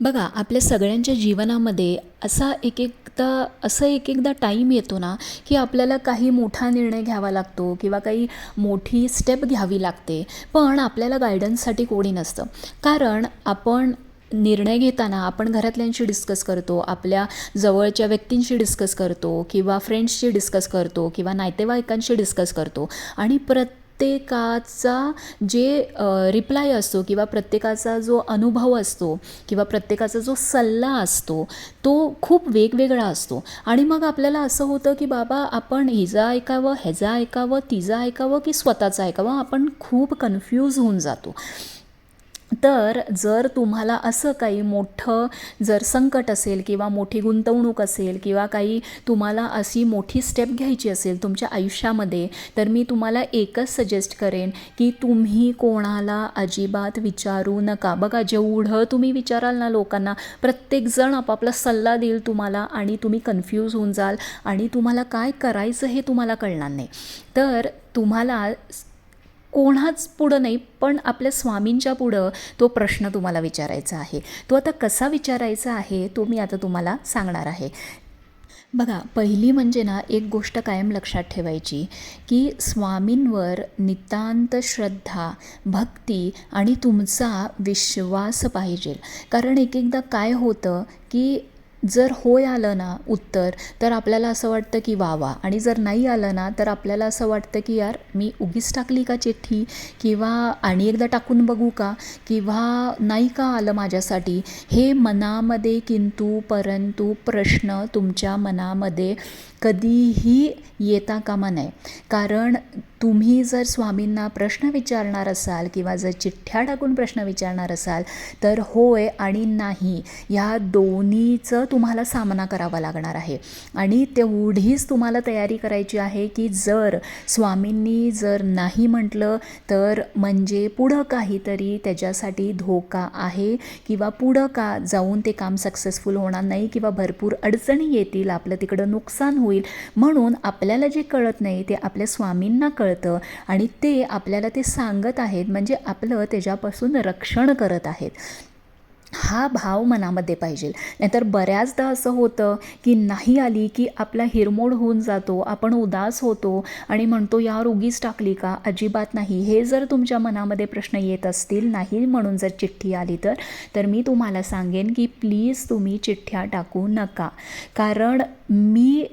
बघा आपल्या सगळ्यांच्या जीवनामध्ये असा एक एकदा असं एक एकदा टाईम येतो ना की आपल्याला काही मोठा निर्णय घ्यावा लागतो किंवा काही मोठी स्टेप घ्यावी लागते पण आपल्याला गायडन्ससाठी कोणी नसतं. कारण आपण निर्णय घेताना आपण घरातल्यांशी डिस्कस करतो आपल्या जवळच्या व्यक्तींशी डिस्कस करतो किंवा फ्रेंड्सशी डिस्कस करतो किंवा नातेवाईकांशी डिस्कस करतो आणि प्रत्येकाचा जे रिप्लाय असतो किंवा प्रत्येकाचा जो अनुभव असतो किंवा प्रत्येकाचा जो सल्ला असतो तो खूप वेगवेगळा असतो. आणि मग आपल्याला असं होतं की बाबा आपण हिजा ऐकावं ह्याचा ऐकावं तिचा ऐकावं की स्वतःचं ऐकावं आपण खूप कन्फ्यूज होऊन जातो. तर जर तुम्हाला असं काही मोठं जर संकट असेल किंवा मोठी गुंतवणूक असेल किंवा काही तुम्हाला अशी मोठी स्टेप घ्यायची असेल तुमच्या आयुष्यामध्ये तर मी तुम्हाला एकच सजेस्ट करेन की तुम्ही कोणाला अजिबात विचारू नका. बघा जेवढं तुम्ही विचाराल ना लोकांना प्रत्येकजण आपापला सल्ला देईल तुम्हाला आणि तुम्ही कन्फ्यूज होऊन जाल आणि तुम्हाला काय करायचं हे तुम्हाला कळणार नाही. तर तुम्हाला कोणाच पुढं नाही पण आपल्या स्वामींच्या पुढं तो प्रश्न तुम्हाला विचारायचा आहे. तो आता कसा विचारायचा आहे तो मी आता तुम्हाला सांगणार आहे. बघा पहिली म्हणजे ना एक गोष्ट कायम लक्षात ठेवायची की स्वामींवर नितांत श्रद्धा भक्ती आणि तुमचा विश्वास पाहिजे. कारण एक एकदा काय होतं की जर होय आलं ना उत्तर तर आपल्याला असं वाटतं की वा वा. आणि जर नाही आलं ना तर आपल्याला असं वाटतं की यार मी उगीच टाकली का चिठ्ठी? किंवा आणि एकदा टाकून बघू का? किंवा नाही का आलं माझ्यासाठी? हे मनामध्ये किंतु परंतु प्रश्न तुमच्या मनामध्ये कधीही येता कामा नये. कारण तुम्ही जर स्वामींना प्रश्न विचारणार असाल किंवा जर चिठ्ठ्या टाकून प्रश्न विचारणार असाल तर होय आणि नाही ह्या दोन्हीचं तुम्हाला सामना करावा लागणार आहे. आणि तेवढीच तुम्हाला तयारी करायची आहे की जर स्वामींनी जर नाही म्हटलं तर म्हणजे पुढं काहीतरी त्याच्यासाठी धोका आहे किंवा पुढं का जाऊन ते काम सक्सेसफुल होणार नाही किंवा भरपूर अडचणी येतील आपलं तिकडं नुकसान होईल. म्हणून आपल्याला जे कळत नाही ते आपल्या स्वामींना कळतं आणि ते आपल्याला ते सांगत आहेत म्हणजे आपलं त्याच्यापासून रक्षण करत आहेत. हा भाव मनामध्ये पाहिजे. नाहीतर बऱ्याचदा असं होतं की नाही आली की आपला हिरमोड होऊन जातो आपण उदास होतो आणि म्हणतो यार उगीच टाकली का? अजिबात नाही. हे जर तुमच्या मनामध्ये प्रश्न येत असतील नाही म्हणून जर चिठ्ठी आली तर तर मी तुम्हाला सांगेन की प्लीज तुम्ही चिठ्ठ्या टाकू नका. कारण मी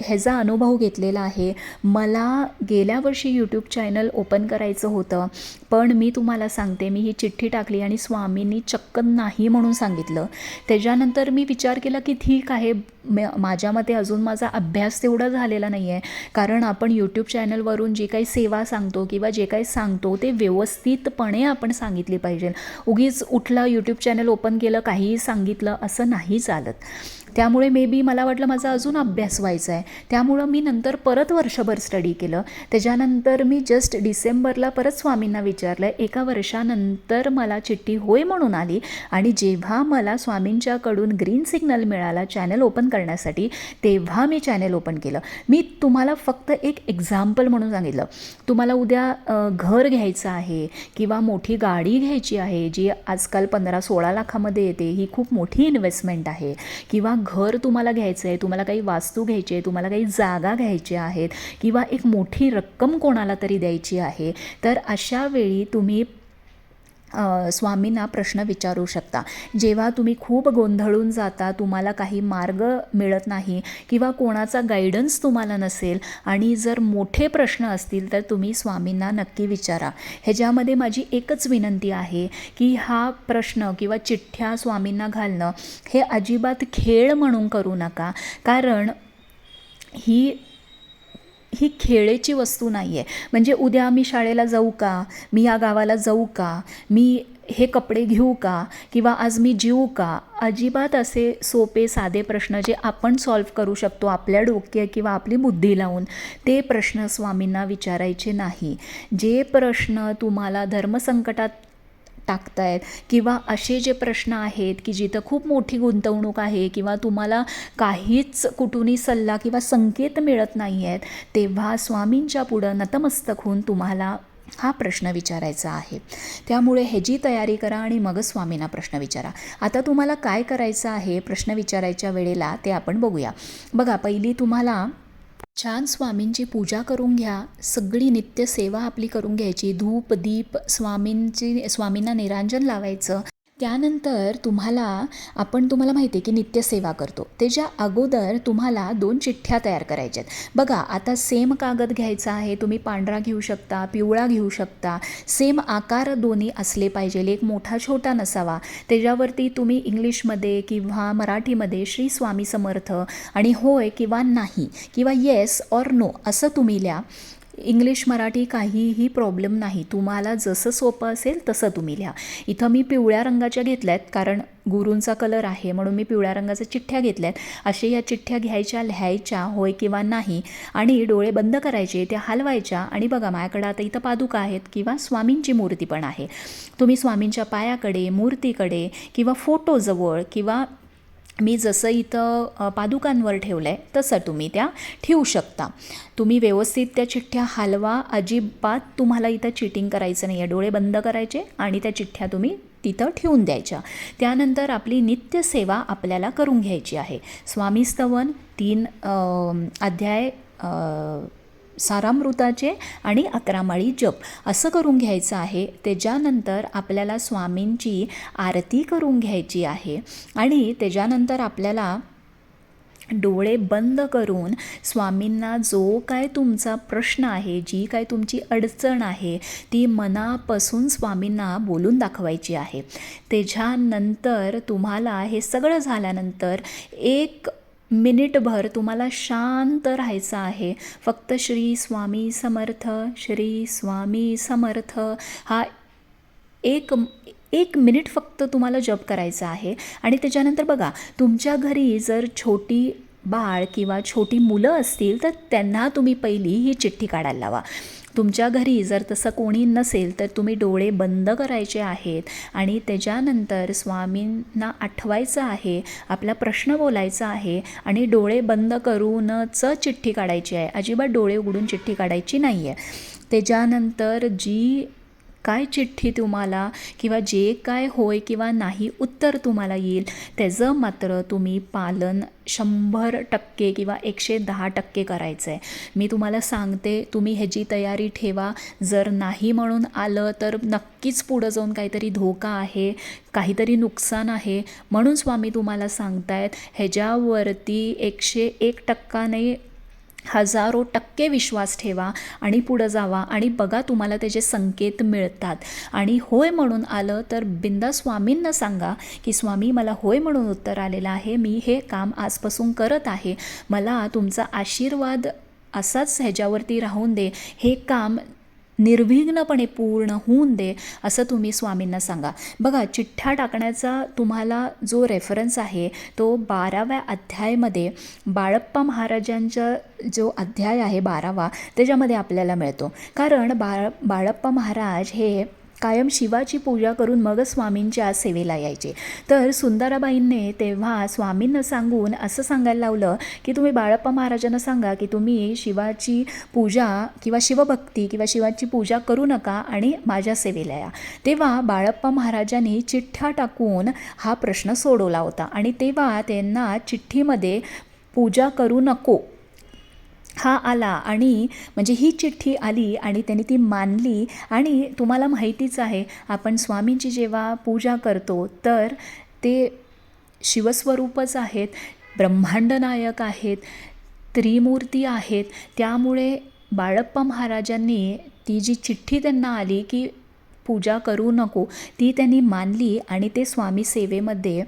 ह्याचा अनुभव घेतलेला आहे. मला गेल्या वर्षी यूट्यूब चॅनल ओपन करायचं होतं पण मी तुम्हाला सांगते मी ही चिठ्ठी टाकली आणि स्वामींनी चक्क नाही म्हणून सांगितलं. त्याच्यानंतर मी विचार केला की ठीक आहे म माझ्या मते अजून माझा अभ्यास तेवढा झालेला नाही आहे कारण आपण यूट्यूब चॅनलवरून जी काही सेवा सांगतो किंवा जे काही सांगतो ते व्यवस्थितपणे आपण सांगितली पाहिजे. उगीच उठलं यूट्यूब चॅनल ओपन केलं काहीही सांगितलं असं नाही चालत. त्यामुळे मे बी मला वाटलं माझा अजून अभ्यास व्हायचा आहे. त्यामुळं मी नंतर परत वर्षभर स्टडी केलं. त्याच्यानंतर मी जस्ट डिसेंबरला परत स्वामींना विचारलं. एका वर्षानंतर मला चिठ्ठी होय म्हणून आली आणि जेव्हा मला स्वामींच्याकडून ग्रीन सिग्नल मिळाला चॅनल ओपन करण्यासाठी तेव्हा मी चॅनल ओपन केलं. मी तुम्हाला फक्त एक एक्झाम्पल म्हणून सांगितलं. तुम्हाला उद्या घर घ्यायचं आहे किंवा मोठी गाडी घ्यायची आहे जी आजकाल पंधरा सोळा लाखामध्ये येते ही खूप मोठी इन्व्हेस्टमेंट आहे. किंवा घर तुम्हाला घ्यायचं आहे तुम्हाला काही वास्तू घ्यायची आहे तुम्हाला काही जागा घ्यायच्या आहेत किंवा एक मोठी रक्कम कोणाला तरी द्यायची आहे तर अशा वेळी तुम्ही स्वामींना प्रश्न विचारू शकता. जेव्हा तुम्ही खूप गोंधळून जाता तुम्हाला काही मार्ग मिळत नाही किंवा कोणाचा गायडन्स तुम्हाला नसेल आणि जर मोठे प्रश्न असतील तर तुम्ही स्वामींना नक्की विचारा. ह्याच्यामध्ये माझी एकच विनंती आहे की हा प्रश्न किंवा चिठ्ठ्या स्वामींना घालणं हे अजिबात खेळ म्हणून करू नका. कारण ही ही खेळेची वस्तू नाही आहे म्हणजे उद्या मी शाळेला जाऊ का? मी या गावाला जाऊ का? मी हे कपडे घेऊ का? किंवा आज मी जीवू का? अजिबात असे सोपे साधे प्रश्न जे आपण सॉल्व करू शकतो आपल्या डोक्या किंवा आपली बुद्धी लावून ते प्रश्न स्वामींना विचारायचे नाही. जे प्रश्न तुम्हाला धर्मसंकटात टाकतायत. किंवा असे जे प्रश्न आहेत की जिथं खूप मोठी गुंतवणूक आहे किंवा तुम्हाला काहीच कुठूनही सल्ला किंवा संकेत मिळत नाही आहेत तेव्हा स्वामींच्या पुढं नतमस्तक होऊन तुम्हाला हा प्रश्न विचारायचा आहे. त्यामुळे ह्याची तयारी करा आणि मग स्वामींना प्रश्न विचारा. आता तुम्हाला काय करायचं आहे प्रश्न विचारायच्या वेळेला ते आपण बघूया. बघा पहिली तुम्हाला छान स्वामींची पूजा करून घ्या. सगळी नित्यसेवा आपली करून घ्यायची. धूप दीप स्वामींची स्वामींना निरांजन लावायचं. त्यानंतर तुम्हाला आपण तुम्हाला माहिती आहे की नित्यसेवा करतो. त्याच्या अगोदर तुम्हाला दोन चिठ्ठ्या तयार करायच्या आहेत बघा आता सेम कागद घ्यायचा आहे तुम्ही पांढरा घेऊ शकता पिवळा घेऊ शकता. सेम आकार दोन्ही असले पाहिजे एक मोठा छोटा नसावा. त्याच्यावरती तुम्ही इंग्लिशमध्ये किंवा मराठीमध्ये श्री स्वामी समर्थ आणि होय किंवा नाही किंवा येस ऑर नो असं तुम्ही लिहा. इंग्लिश मराठी काहीही प्रॉब्लेम नाही. तुम्हाला जसं सोपं असेल तसं तुम्ही लिहा. इथं मी पिवळ्या रंगाच्या घेतल्या आहेत कारण गुरूंचा कलर आहे म्हणून मी पिवळ्या रंगाच्या चिठ्ठ्या घेतल्यात. असे या चिठ्ठ्या घ्यायच्या लिहायच्या होय किंवा नाही आणि डोळे बंद करायचे त्या हलवायच्या आणि बघा माझ्याकडं आता इथं पादुका आहेत किंवा स्वामींची मूर्ती पण आहे. तुम्ही स्वामींच्या पायाकडे मूर्तीकडे किंवा फोटोजवळ किंवा मी जसं इथं पादुकांवर ठेवलं आहे तसं तुम्ही त्या ठेवू शकता. तुम्ही व्यवस्थित त्या चिठ्ठ्या हलवा अजिबात तुम्हाला इथं चिटिंग करायचं नाही आहे डोळे बंद करायचे आणि त्या चिठ्ठ्या तुम्ही तिथं ठेवून द्यायच्या. त्यानंतर आपली नित्यसेवा आपल्याला करून घ्यायची आहे. स्वामी स्तवन तीन अध्याय सारामृताचे आणि अकरा माळी जप. असं करून घ्यायचं आहे. त्याच्यानंतर आपल्याला स्वामींची आरती करून घ्यायची आहे. आणि त्याच्यानंतर आपल्याला डोळे बंद करून स्वामींना जो काय तुमचा प्रश्न आहे जी काय तुमची अडचण आहे ती मनापासून स्वामींना बोलून दाखवायची आहे. त्याच्यानंतर तुम्हाला हे सगळं झाल्यानंतर एक मिनिटभर तुम्हाला शांत राहायचं आहे. फक्त श्री स्वामी समर्थ श्री स्वामी समर्थ हा एक एक मिनिट फक्त तुम्हाला जप करायचा आहे. आणि त्याच्यानंतर बघा तुमच्या घरी जर छोटी बाळ किंवा छोटी मुलं असतील तर त्यांना तुम्ही पहिली ही चिठ्ठी काढायला लावा. तुमच्या घरी जर तसं कोणी नसेल तर तुम्ही डोळे बंद करायचे आहेत. आणि त्याच्यानंतर स्वामींना आठवायचं आहे आपला प्रश्न बोलायचा आहे आणि डोळे बंद करूनच चिठ्ठी काढायची आहे. अजिबात डोळे उघडून चिठ्ठी काढायची नाही आहे त्याच्यानंतर जी काय चिठ्ठी तुम्हाला किंवा जे काय होय किंवा नाही उत्तर तुम्हाला येईल त्याचं मात्र तुम्ही पालन शंभर टक्के किंवा एकशे दहा टक्के करायचं आहे मी तुम्हाला सांगते तुम्ही ह्याची तयारी ठेवा. जर नाही म्हणून आलं तर नक्कीच पुढं जाऊन काहीतरी धोका आहे काहीतरी नुकसान आहे. म्हणून स्वामी तुम्हाला सांगतायत ह्याच्यावरती एकशे एक टक्का नाही हजारो टक्के विश्वास ठेवा आणि पुढं जावा आणि बघा तुम्हाला त्याचे संकेत मिळतात. आणि होय म्हणून आलं तर बिंदा स्वामींना सांगा की स्वामी मला होय म्हणून उत्तर आलेलं आहे. मी हे काम आजपासून करत आहे. मला तुमचा आशीर्वाद असाच ह्याच्यावरती राहून दे. हे काम निर्विघ्नपणे पूर्ण होऊन दे असं तुम्ही स्वामींना सांगा. बघा चिठ्ठ्या टाकण्याचा तुम्हाला जो रेफरन्स आहे तो बाराव्या अध्यायामध्ये बाळप्पा महाराजांचा जो अध्याय आहे बारावा त्याच्यामध्ये आपल्याला मिळतो. कारण बाळ बाळप्पा महाराज हे कायम शिवाची पूजा करून मग स्वामींच्या सेवेला यायचे. तर सुंदराबाईंनी तेव्हा स्वामींना सांगून असं सांगायला लावलं की तुम्ही बाळप्पा महाराजांना सांगा की तुम्ही शिवाची पूजा किंवा शिवभक्ती किंवा शिवाची पूजा करू नका आणि माझ्या सेवेला या. तेव्हा बाळप्पा महाराजांनी चिठ्ठ्या टाकून हा प्रश्न सोडवला होता आणि तेव्हा त्यांना चिठ्ठीमध्ये पूजा करू नको हा आला आणि म्हणजे ही चिठ्ठी आली आणि त्यांनी ती मानली. आणि तुम्हाला माहितीच आहे आपण स्वामींची जेव्हा पूजा करतो तर ते शिवस्वरूपच आहेत ब्रह्मांडनायक आहेत त्रिमूर्ती आहेत. त्यामुळे बाळप्पा महाराजांनी ती जी चिठ्ठी त्यांना आली की पूजा करू नको ती त्यांनी मानली आणि ते स्वामी सेवेमध्ये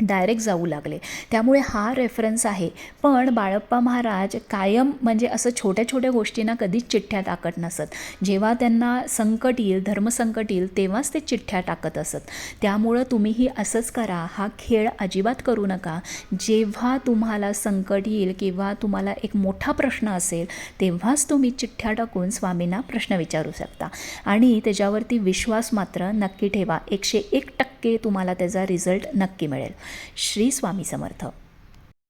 डायरेक्ट जाऊ लागले. त्यामुळे हा रेफरन्स आहे. पण बाळप्पा महाराज कायम म्हणजे असं छोट्या छोट्या गोष्टींना कधीच चिठ्ठ्या टाकत नसत. जेव्हा त्यांना संकट येईल धर्मसंकट येईल तेव्हाच ते चिठ्ठ्या टाकत असत. त्यामुळं तुम्हीही असंच करा. हा खेळ अजिबात करू नका. जेव्हा तुम्हाला संकट येईल किंवा तुम्हाला एक मोठा प्रश्न असेल तेव्हाच तुम्ही चिठ्ठ्या टाकून स्वामींना प्रश्न विचारू शकता. आणि त्याच्यावरती विश्वास मात्र नक्की ठेवा. एकशे एक टक्के तुम्हाला त्याचा रिझल्ट नक्की मिळेल. श्री स्वामी समर्थ.